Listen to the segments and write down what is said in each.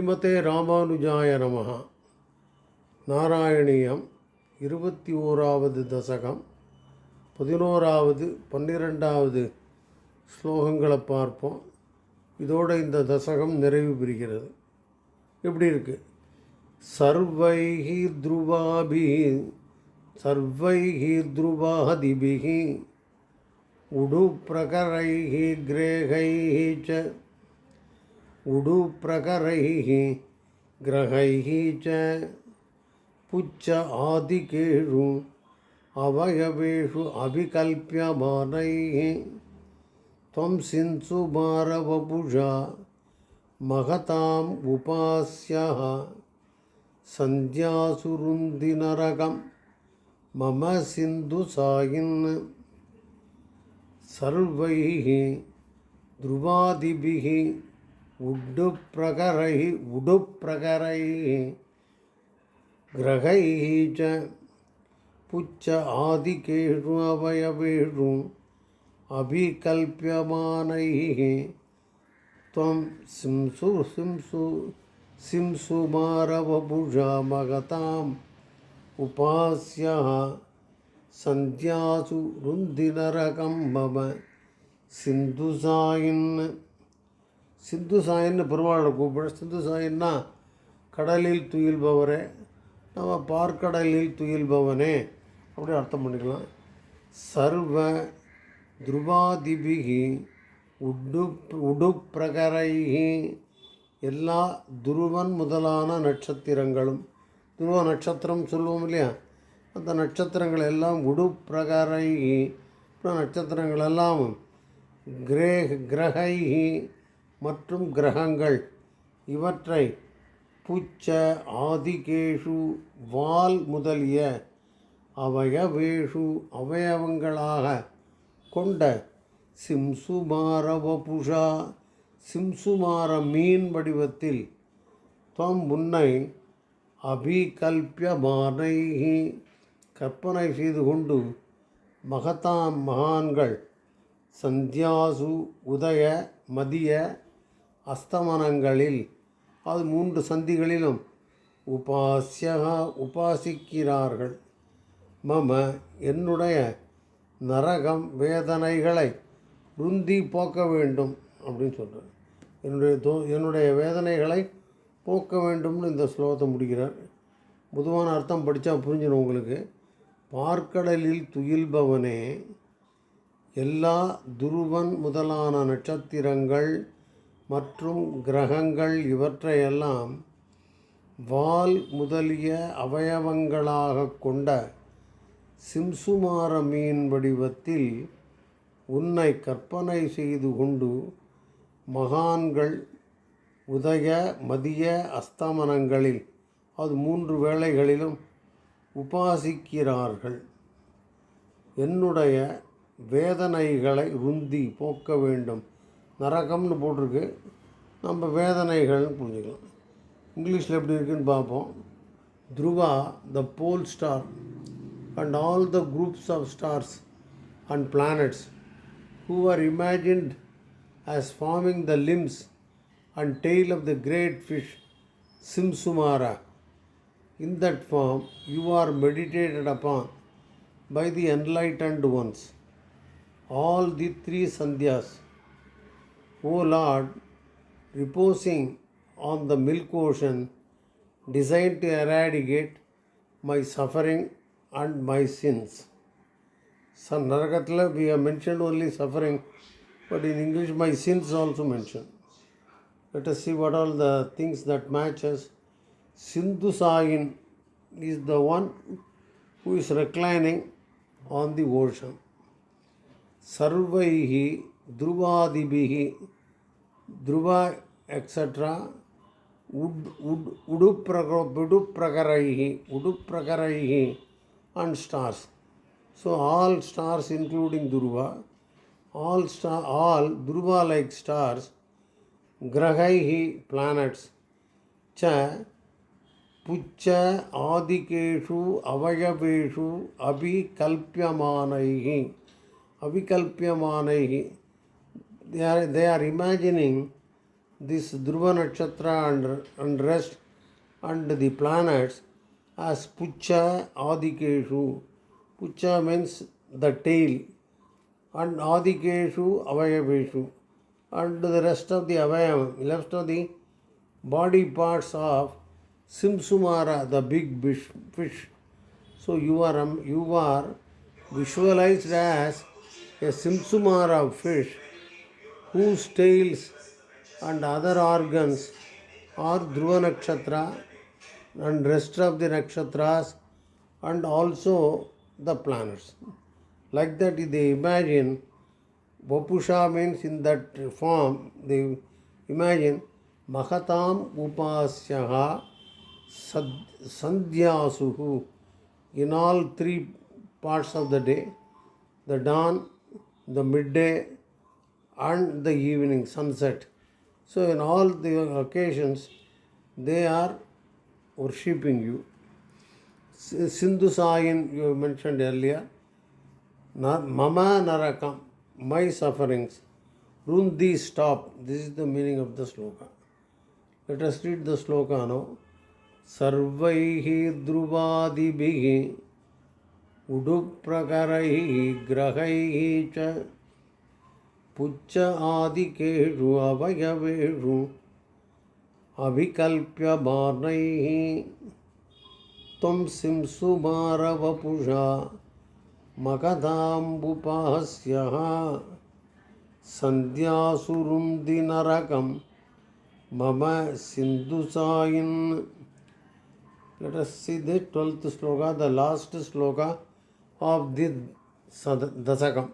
ஸ்ரீமதே ராமானுஜாய நமகா நாராயணியம் இருபத்தி ஓராவது தசகம் பதினோராவது பன்னிரெண்டாவது ஸ்லோகங்களை பார்ப்போம். இதோடு இந்த தசகம் நிறைவு பெறுகிறது. எப்படி இருக்குது சர்வைஹி துருவாபி சர்வைஹி துருவாதிபிகி உடுப்பிரகரைஹி கிரேகைஹி ச उडुप्रकरैः ग्रहैः च पुच्च आदिकेषु अवयवेषु अभिकल्प्यमानैः त्वं सिंसु मारवपुषा महताम् उपास्यः सन्ध्यासुरुन्दिनरकं मम सिन्धुसायिन्। सर्वैः ध्रुवादिभिः उड्डुप्रकरै उडुप्रकरैः ग्रहैः च पुच्छ आदिकेषु अवयवेषु अभिकल्प्यमानैः त्वं सिंसु सिंसु सिंसुमारवभुषा महताम् उपास्यः सन्ध्यासु रुन्धिनरकं मम सिन्धुसायिन् சிந்து சாயின்னு பெருமாளை கூப்பிடு. சிந்து சாயின்னா கடலில் துயில்பவரே நம்ம பார்க்கடலில் துயில்பவனே அப்படி அர்த்தம் பண்ணிக்கலாம். சர்வ துருவாதிபிகி உடு உடுப்பிரகரைகி எல்லா துருவன் முதலான நட்சத்திரங்களும் துருவ நட்சத்திரம் சொல்லுவோம் இல்லையா? அந்த நட்சத்திரங்கள் எல்லாம் உடுப்பிரகாரை நட்சத்திரங்கள் எல்லாம் கிரே கிரகைகி மற்றும் கிரகங்கள். இவற்றை புச்ச ஆதிகேஷு வால் முதலிய அவயவேஷு அவயவங்களாக கொண்ட சிம்சுமார வபுஷா சிம்சுமார மீன் வடிவத்தில் துவம் முன்னை அபிகல்பியமானை கற்பனை செய்து கொண்டு மகத்தாம் மகான்கள் சந்தியாசு உதய மதிய அஸ்தமனங்களில் அது மூன்று சந்திகளிலும் உபாசியகா உபாசிக்கிறார்கள். மம என்னுடைய நரகம் வேதனைகளை ருந்தி போக்க வேண்டும் அப்படின்னு சொல்கிறார் என்னுடைய தோ என்னுடைய வேதனைகளை போக்க வேண்டும்னு இந்த ஸ்லோகத்தை முடிக்கிறார். பொதுவான அர்த்தம் படித்தா புரிஞ்சிடும் உங்களுக்கு. பார்க்கடலில் துயில்பவனே எல்லா துருவன் முதலான நட்சத்திரங்கள் மற்றும் கிரகங்கள் இவற்றையெல்லாம் வால் முதலிய அவயவங்களாக கொண்ட சிம்சுமார மீன் வடிவத்தில் உன்னை கற்பனை செய்து கொண்டு மகான்கள் உதய மதிய அஸ்தமனங்களில் அது மூன்று வேளைகளிலும் உபாசிக்கிறார்கள். என்னுடைய வேதனைகளை ருந்தி போக்க வேண்டும். நரகம்னு போட்டிருக்கு. நம்ம வேதனைகள்னு புரிஞ்சுக்கலாம். இங்கிலீஷில் எப்படி இருக்குன்னு பார்ப்போம். Dhruva the pole star and all the groups of stars and planets who are imagined as forming the limbs and of the great fish fish Simsumara. In that form you are meditated by the enlightened and once all the three Sandhya's O Lord, reposing on the milk ocean, designed to eradicate my suffering and my sins. So, Narakathila, we have mentioned only suffering, but in English, my sins also mentioned. Let us see what all the things that matches. Sindhu Sayin is the one who is reclining on the ocean. Sarvaihi, ध्रुवादिभिः, ध्रुवा etcetera उड् उड्, उडुप्रग उडुप्रकरैः उडुप्रकरैः and stars so, all stars including dhruva, all star, all dhruva like stars, grahaihi planets, cha पुच्च आदिकेषु अवयवेषु अभिकल्प्यमानैः अभिकल्प्यमानैः they are, they are imagining this Dhruva Nakshatra and, and rest and the planets as Pucha Adikeshu. Pucha means the tail and Adikeshu Avayaveshu and the rest of the Avayam, left of the body parts of Simsumara, the big fish. So you are um, you are visualized as a Simsumara fish whose tails and other organs are Dhruva Nakshatra and rest of the nakshatras and also the planets. Like that, they imagine Vapusha means in that form, they imagine Mahatam Upasyaha Sandhyasuhu in all three parts of the day the dawn, the midday, and the evening sunset. So, in all the occasions, they are worshipping you. Sindhu Sayin, you mentioned earlier, Mama Narakam, my sufferings, Rundi stop. This is the meaning of the sloka. Let us read the sloka now. सर्वैः ध्रुवादिभिः उडुप्रकरैः ग्रहैः च पुच्च आदिकेषु अवयवेषु अभिकल्प्य बाणैः त्वं सिंसुमारवपुषा मकदाम्बुपास्यः सन्ध्यासुरुन्दिनरकं मम सिन्धुसायन् Let us see the 12th sloka, the last sloka of the Dasakam.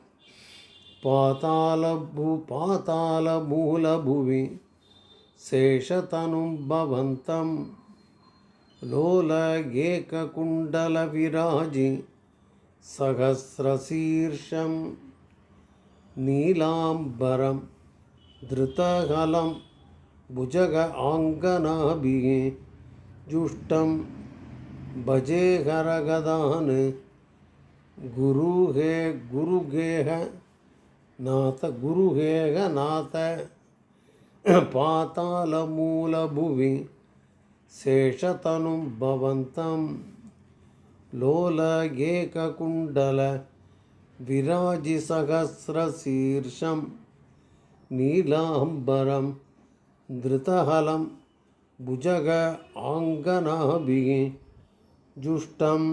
पातालभू पातालमूलभुवि शेषतनुं भवन्तं लोलगेककुण्डलविराजि सहस्रशीर्षं नीलाम्बरं धृतहलं भुजग आङ्गनाभिः जुष्टं भजे हरगदान् गुरुहे गुरुगेह नाथ गुरुहेह नाथ पातालमूलभुवि शेषतनुं भवन्तं लोलगेककुण्डल विराजिसहस्रशीर्षं नीलाम्बरं धृतहलं भुजग आङ्गनाभिः जुष्टं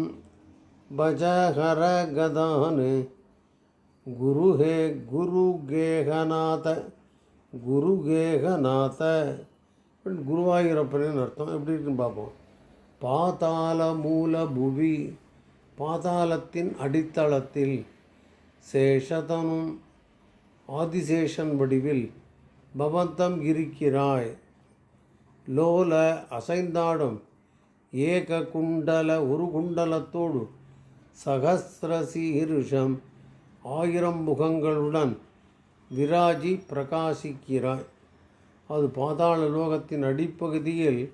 भजहरगदान् குருஹே குரு கேகநாத குரு கேகநாத குருவாயூரப்பனு அர்த்தம்? எப்படி இருக்குன்னு பார்ப்போம். பாதாள மூல புவி பாதாளத்தின் அடித்தளத்தில் சேஷதனும் ஆதிசேஷன் வடிவில் பவந்தம் இருக்கிறாய். லோல அசைந்தாடும் ஏக குண்டல ஒரு குண்டலத்தோடு சகசிரசீருஷம் ஆயிரம் முகங்களுடன் விராஜி பிரகாசிக்கிறாய். அது பாதாள லோகத்தின் அடிப்பகுதியில்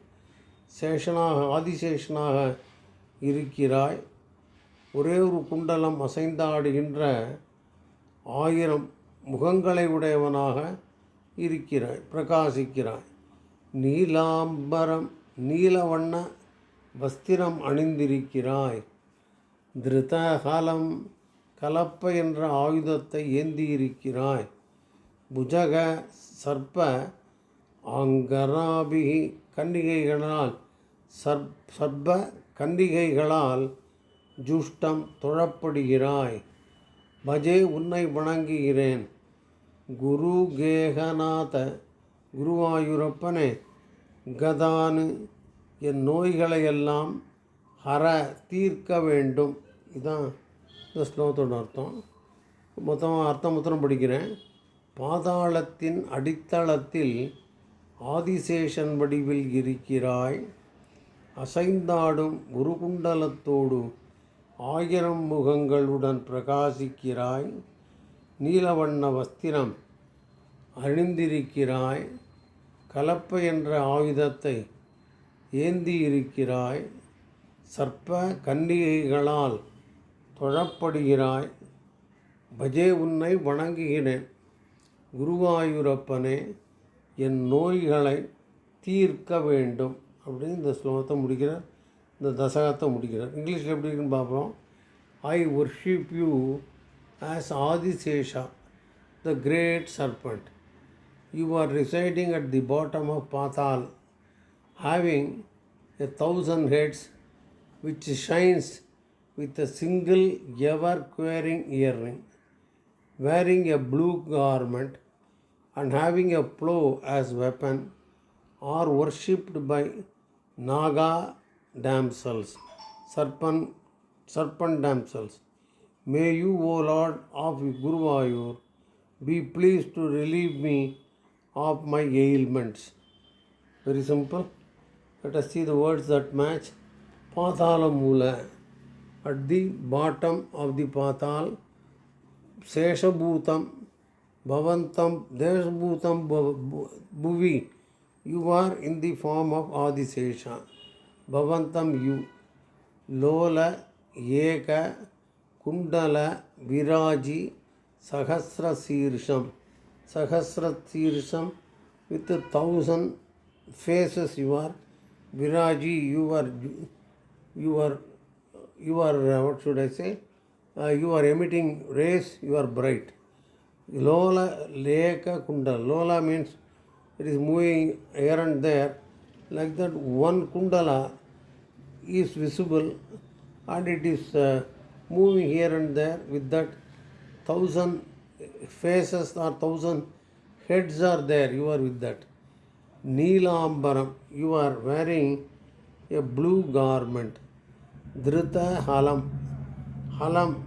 சேஷனாக ஆதிசேஷனாக இருக்கிறாய். ஒரே ஒரு குண்டலம் அசைந்தாடுகின்ற ஆயிரம் முகங்களை உடையவனாக இருக்கிறாய் பிரகாசிக்கிறாய். நீலாம்பரம் நீலவண்ண வஸ்திரம் அணிந்திருக்கிறாய். திருதகாலம் கலப்ப என்ற ஆயுதத்தை ஏந்தியிருக்கிறாய். புஜக சர்ப்ப அங்கராபிகி கன்னிகைகளால் சர்ப் சர்ப்ப கன்னிகைகளால் ஜுஷ்டம் தொழப்படுகிறாய். பஜே உன்னை வணங்குகிறேன். குரு கேகநாத குருவாயூரப்பனே கதானு என் நோய்களையெல்லாம் ஹர தீர்க்க வேண்டும். இதான் இந்த ஸ்லோகத்தோட அர்த்தம். மொத்தம் அர்த்தம் மொத்தம் படிக்கிறேன். பாதாளத்தின் அடித்தளத்தில் ஆதிசேஷன் வடிவில் இருக்கிறாய். அசைந்தாடும் குருகுண்டலத்தோடு ஆயிரம் முகங்களுடன் பிரகாசிக்கிறாய். நீலவண்ண வஸ்திரம் அணிந்திருக்கிறாய். கலப்பை என்ற ஆயுதத்தை ஏந்தி இருக்கிறாய் சர்ப்ப கன்னிகைகளால் தொழப்படுகிறாய். பஜே உன்னை வணங்குகிறேன். குருவாயூரப்பனே என் நோய்களை தீர்க்க வேண்டும். அப்படின்னு இந்த ஸ்லோகத்தை முடிக்கிறார். இந்த தசகத்தை முடிக்கிறார். இங்கிலீஷில் எப்படி இருக்குன்னு பார்ப்போம். I worship you as Adisesha the great serpent you are residing at the bottom of Patala having a thousand heads which shines with a single ever queering earring, wearing a blue garment and having a plow as weapon, are worshipped by Naga damsels, serpent, serpent damsels. May you, O Lord of Guruvayur, be pleased to relieve me of my ailments. Very simple. Let us see the words that match. Pathalamula. At the bottom of the Patal, Seshabhutam, Bhavantam, Deshabhutam Bhuvi. You are in the form of Adisesha. Bhavantam you. Lola, Eka, Kundala, Viraji, Sahasra Sirsham. Sahasra Sirsham with a thousand faces you are. Viraji, you are you are you are uh, what should I say? Uh, you are emitting rays, you are bright. Lola Leka Kundala. Lola means it is moving here and there. Like that, one Kundala is visible and it is uh, moving here and there with that thousand faces or thousand heads are there. You are with that. Neelambaram, you are wearing a blue garment. Dhrita halam, halam,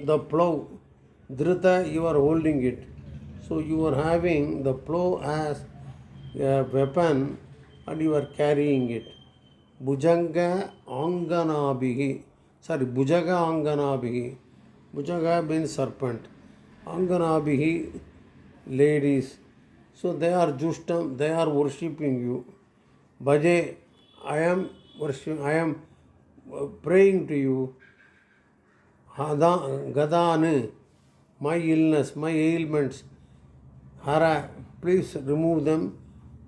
the plow. Dhrita, you are holding it. So you are having the plow as a weapon and you are carrying it. Bhujanga Anganabhihi. Sorry, Bhujaga Anganabhihi. Bhujaga means serpent. Anganabhihi, ladies. So they are Justam, they are worshipping you. Bhaje, I am worshiping, I am praying to you. Gadanu, my illness, my ailments. Hara, please remove them,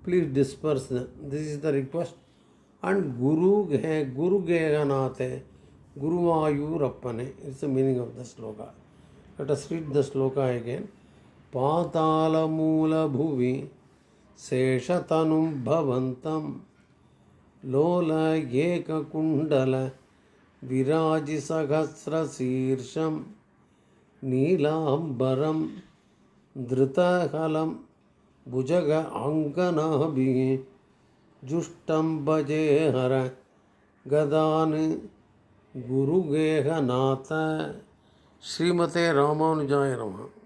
please disperse them. This is the request. And Guru Ge Guru Geganate, Guru Ayurappane is the meaning of the sloka. Let us read the sloka again. पातालमूलभुवि शेषतनुं भवन्तं लोल एककुण्डल विराजिसहस्रशीर्षं नीलाम्बरं धृतहलं भुजग अङ्गनाभिः जुष्टं भजे हर गदान् गुरुगेहनाथ। श्रीमते रामानुजाय नमः।